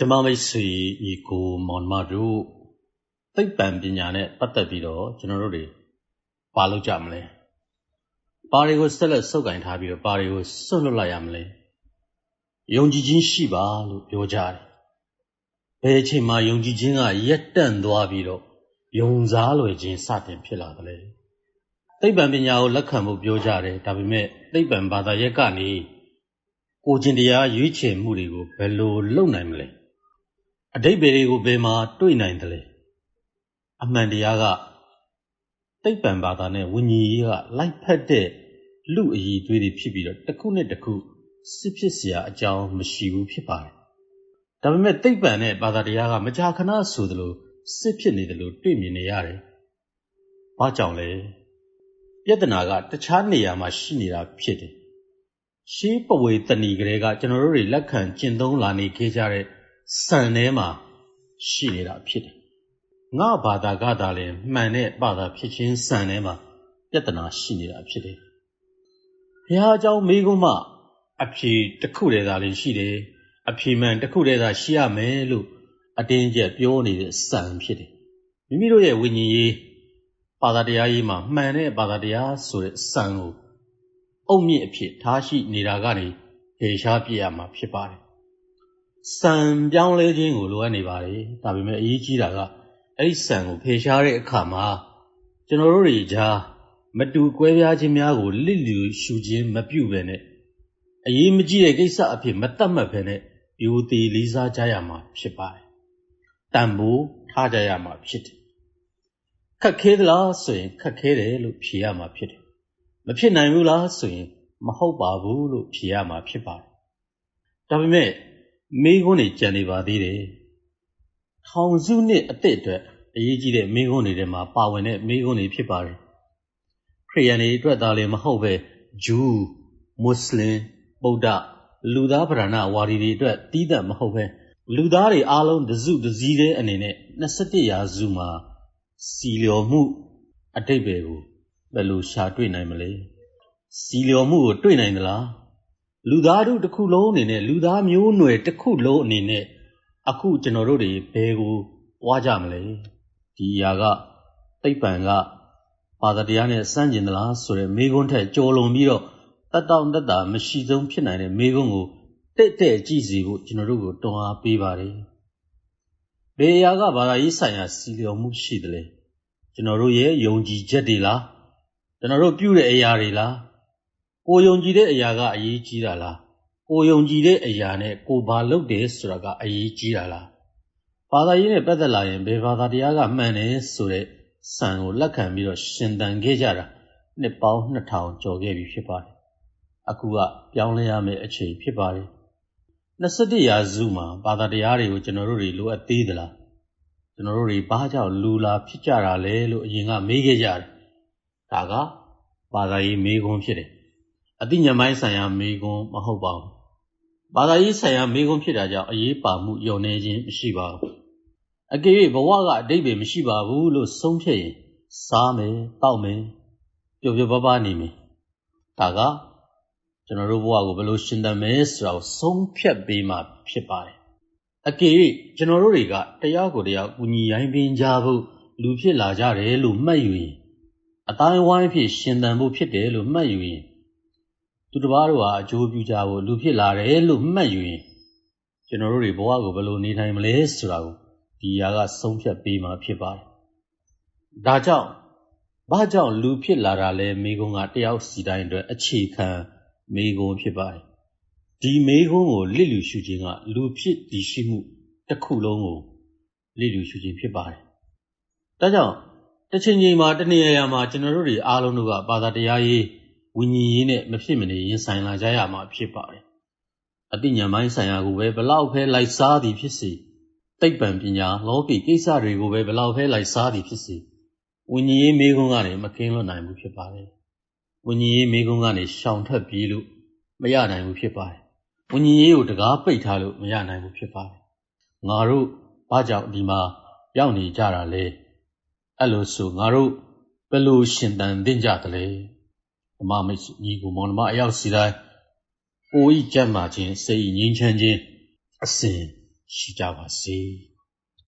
ဓမ္မမိတ်ဆွေညီကိုမောင်နှမတို့သိပ္ပံပညာနဲ့ပတ်သက်ပြီးတော့ကျွန်တော်တို့တွေဘာလုပ်ကြမလဲဘာတွေကိုဆက်လက်စုပ်ကင်ထားပြီးတော့ဘာတွေကိုစွန့်လွတ်လိုက်ရမလဲယုံကြည်ခြင်းရှိပါလို့ပြောကြတယ်ဘယ်အချိန်မှယုံကြည်ခြင်းကရက်တန့်သွားပြီးတော့ယုံစားလွယ်ခြင်းစတင်ဖြစ်လာတယ်သိပ္ပံပညာကိုလက်ခံဖို့ပြောကြတယ်ဒါပေမဲ့သိပ္ပံဘာသာရပ်ကနေကိုကျင်တရားရွေးချယ်မှုတွေကိုဘယ်လိုလုပ်နိုင်မလဲ အတိတ်ဘေတွေကိုဘယ်မှာတွေ့နိုင်တယ်လဲအမှန်တရားကသိပ္ပံဘာသာနဲ့ဝิญဉ်ရေးကလိုက်ဖက်တဲ့လူအည်သွေးတွေဖြစ်ပြီးတော့တစ်ခုနဲ့တစ်ခုစစ်ဖြစ်เสียအကြောင်းမရှိဘူးဖြစ်ပါတယ်ဒါပေမဲ့သိပ္ပံနဲ့ဘာသာတရားကမကြာခဏဆိုသလိုစစ်ဖြစ်နေတယ်လို့တွေ့မြင်နေရတယ်။ဘာကြောင့်လဲပြဿနာကတခြားနေရာမှာရှိနေတာဖြစ်တယ်။ရှေးပဝေတဏီကလေးကကျွန်တော်တို့တွေလက်ခံကျင့်သုံးလာနေခဲ့ကြတဲ့ စံထဲမှာရှိနေတာဖြစ်တယ်။ငါဘာသာကသာလဲမှန်တဲ့ဘာသာဖြစ်ခြင်းစံထဲမှာပြဿနာရှိနေတာဖြစ်တယ်။ဘုရားအကြောင်းမိကုံးမှအဖြေတစ်ခုတည်းသာလင်းရှိတယ်။အဖြေမှန်တစ်ခုတည်းသာရှိရမယ်လို့အတင်းကျပ်ပြောနေတဲ့စံဖြစ်တယ်။မိမိတို့ရဲ့ဝိညာဉ်ရေးဘာသာတရားရေးမှာမှန်တဲ့ဘာသာတရားဆိုတဲ့စံကိုအုတ်မြင့်အဖြစ်ထားရှိနေတာကနေဟေရှားပြရမှာဖြစ်ပါတယ်။ စံပြောင်းလဲခြင်းကိုလိုအပ်နေပါတယ်။ဒါပေမဲ့အရေးကြီးတာကအဲ့ဒီစံကိုဖေရှားတဲ့အခါမှာကျွန်တော်တို့တွေကြားမတူကွဲပြားခြင်းများကိုလစ်လျူရှုခြင်းမပြုဘဲနဲ့အရေးမကြီးတဲ့ကိစ္စအဖြစ်မတတ်မှတ်ဘဲနဲ့ယူသည်လေးစားကြရမှာဖြစ်ပါတယ်တန်ဖိုးထားကြရမှာဖြစ်တယ်ခက်ခဲသလားဆိုရင်ခက်ခဲတယ်လို့ဖြေရမှာဖြစ်တယ်မဖြစ်နိုင်ဘူးလားဆိုရင်မဟုတ်ပါဘူးလို့ဖြေရမှာဖြစ်ပါတယ်ဒါပေမဲ့ မိခွန်းတွေကြံနေပါသေးတယ်ထောင်စုနှစ်အစ်စ်အတွက်အရေးကြီးတဲ့မိခွန်းတွေထဲမှာပါဝင်တဲ့မိခွန်းတွေဖြစ်ပါတယ်ခရိယန်တွေအတွက်သာလည်းမဟုတ်ပဲဂျူးမွတ်စလင်ဗုဒ္ဓလူသားဗရဏဝါဒီတွေအတွက်တီးသန့်မဟုတ်ပဲလူသားတွေအားလုံးတစုတစည်းတဲ့အနေနဲ့21ရာစုမှာစီလျော်မှုအတိတ်ပဲကိုဘယ်လိုရှာတွေ့နိုင်မလဲစီလျော်မှုကိုတွေ့နိုင်သလား လူသားတို့တစ်ခုလုံးအနေနဲ့လူသားမျိုးနွယ်တစ်ခုလုံးအနေနဲ့အခုကျွန်တော်တို့တွေဘယ်ကိုတွားကြမလဲဒီຢာကသိပ္ပံကဘာသာတရားနဲ့စမ်းကျင်သလားဆိုတဲ့မိကုန်းထက်ကြော်လွန်ပြီးတော့တတ်တောင့်တတ်တာမရှိဆုံးဖြစ်နိုင်တဲ့မိကုန်းကိုတဲ့တဲ့ကြည့်စီဖို့ကျွန်တော်တို့ကိုတွန်းအားပေးပါတယ်။ဘယ်အရာကဘာသာရေးဆိုင်ရာစီလျော်မှုရှိသလဲ။ကျွန်တော်တို့ရဲ့ယုံကြည်ချက်တွေလား။ကျွန်တော်တို့ပြုတဲ့အရာတွေလား။ ကိုယုံကြည်တဲ့အရာကအရေးကြီးတာလား။ကိုယုံကြည်တဲ့အရာနဲ့ကိုဘာလုပ်တယ်ဆိုတာကအရေးကြီးတာလား။ဘာသာရေးနဲ့ပတ်သက်လာရင်ဘယ်ဘာသာတရားကမှန်တယ်ဆိုတဲ့စံကိုလက်ခံပြီးတော့ရှင်သန်ခဲ့ကြတာနှစ်ပေါင်း2000ကျော်ခဲ့ပြီဖြစ်ပါတယ်။အခုကပြောင်းလဲရမယ့်အချိန်ဖြစ်ပါတယ်21ရာစုမှာဘာသာတရားတွေကိုကျွန်တော်တို့တွေလိုအပ်သေးသလားကျွန်တော်တို့တွေဘာကြောင့်လူလာဖြစ်ကြတာလဲလို့အရင်ကမေးခဲ့ကြတယ်ဒါကဘာသာရေးမေးခွန်းဖြစ်တယ် အသိဉာဏ်ပိုင်းဆိုင်ရာမေးခွန်းမဟုတ်ပါဘူးဘာသာရေးဆိုင်ရာမေးခွန်းဖြစ်တာကြောင့်အရေးပါမှုယုံနေခြင်းမရှိပါဘူးအကယ်၍ဘဝကအတိတ်ပဲမရှိပါဘူးလို့ဆုံးဖြတ်ရင်စားမယ်တောက်မယ်ပျော်ပျော်ပါးပါးနေမယ်ဒါကကျွန်တော်တို့ဘဝကိုဘယ်လိုရှင်သန်မယ်ဆိုတာကိုဆုံးဖြတ်ပေးမှဖြစ်ပါတယ်အကယ်၍ကျွန်တော်တို့တွေကတရားကိုတရားကူညီရိုင်းပင်ကြဖို့လူဖြစ်လာကြတယ်လို့မှတ်ယူရင်အတိုင်းဝိုင်းဖြစ်ရှင်သန်ဖို့ဖြစ်တယ်လို့မှတ်ယူရင် သူတစ်ပါးတို့ဟာအကျိုးပြုကြဖို့လူဖြစ်လာတယ်လို့မှတ်ယူရင်ကျွန်တော်တို့တွေဘဝကိုဘယ်လိုနေနိုင်မလဲဆိုတာကိုဒီຢာကဆုံးဖြတ်ပေးမှဖြစ်ပါတယ်ဒါကြောင့်ဘာကြောင့်လူဖြစ်လာတာလဲမိကုံကတယောက်စီတိုင်းအတွက်အခြေခံမေခွန်းဖြစ်ပါတယ်ဒီမေခွန်းကိုလစ်လျူရှုခြင်းကလူဖြစ်တည်ရှိမှုတစ်ခုလုံးကိုလစ်လျူရှုခြင်းဖြစ်ပါတယ်ဒါကြောင့်တစ်ချိန်ချိန်မှာတနေရာရာမှာကျွန်တော်တို့တွေအားလုံးတို့ကဘာသာတရားရေး ဝိညာဉ်ရေးနဲ့မဖြစ်မနေရင်ဆိုင်လာကြရမှာဖြစ်ပါတယ်အတိညာပိုင်းဆိုင်ရာကိုပဲဘလောက်ပဲလိုက်စားသည်ဖြစ်စေသိပ္ပံပညာလောကီကိစ္စတွေကိုပဲဘလောက်ပဲလိုက်စားသည်ဖြစ်စေဝိညာဉ်ရေးမေခွန်းကနေမကင်းလွတ်နိုင်ဘူးဖြစ်ပါတယ်ဝิญဉ်ရေးမိကုန်းကနေရှောင်ထွက်ပြေးလို့မရနိုင်ဘူးဖြစ်ပါတယ်။ဝิญဉ်ရေးကိုတကားပိတ်ထားလို့မရနိုင်ဘူးဖြစ်ပါတယ်။ငါတို့ဘာကြောင့်ဒီမှာရောက်နေကြတာလဲ။အဲ့လိုဆိုငါတို့ဘယ်လိုရှင်သန်သင့်ကြသလဲ။ ဓမ္မမိတ်ညီကိုမောင်နှမအယောက်စီတိုင်းကိုဤကြက်မှခြင်းစိတ်ငြိမ်းချမ်းခြင်းအစဉ်ရှိကြပါစေ။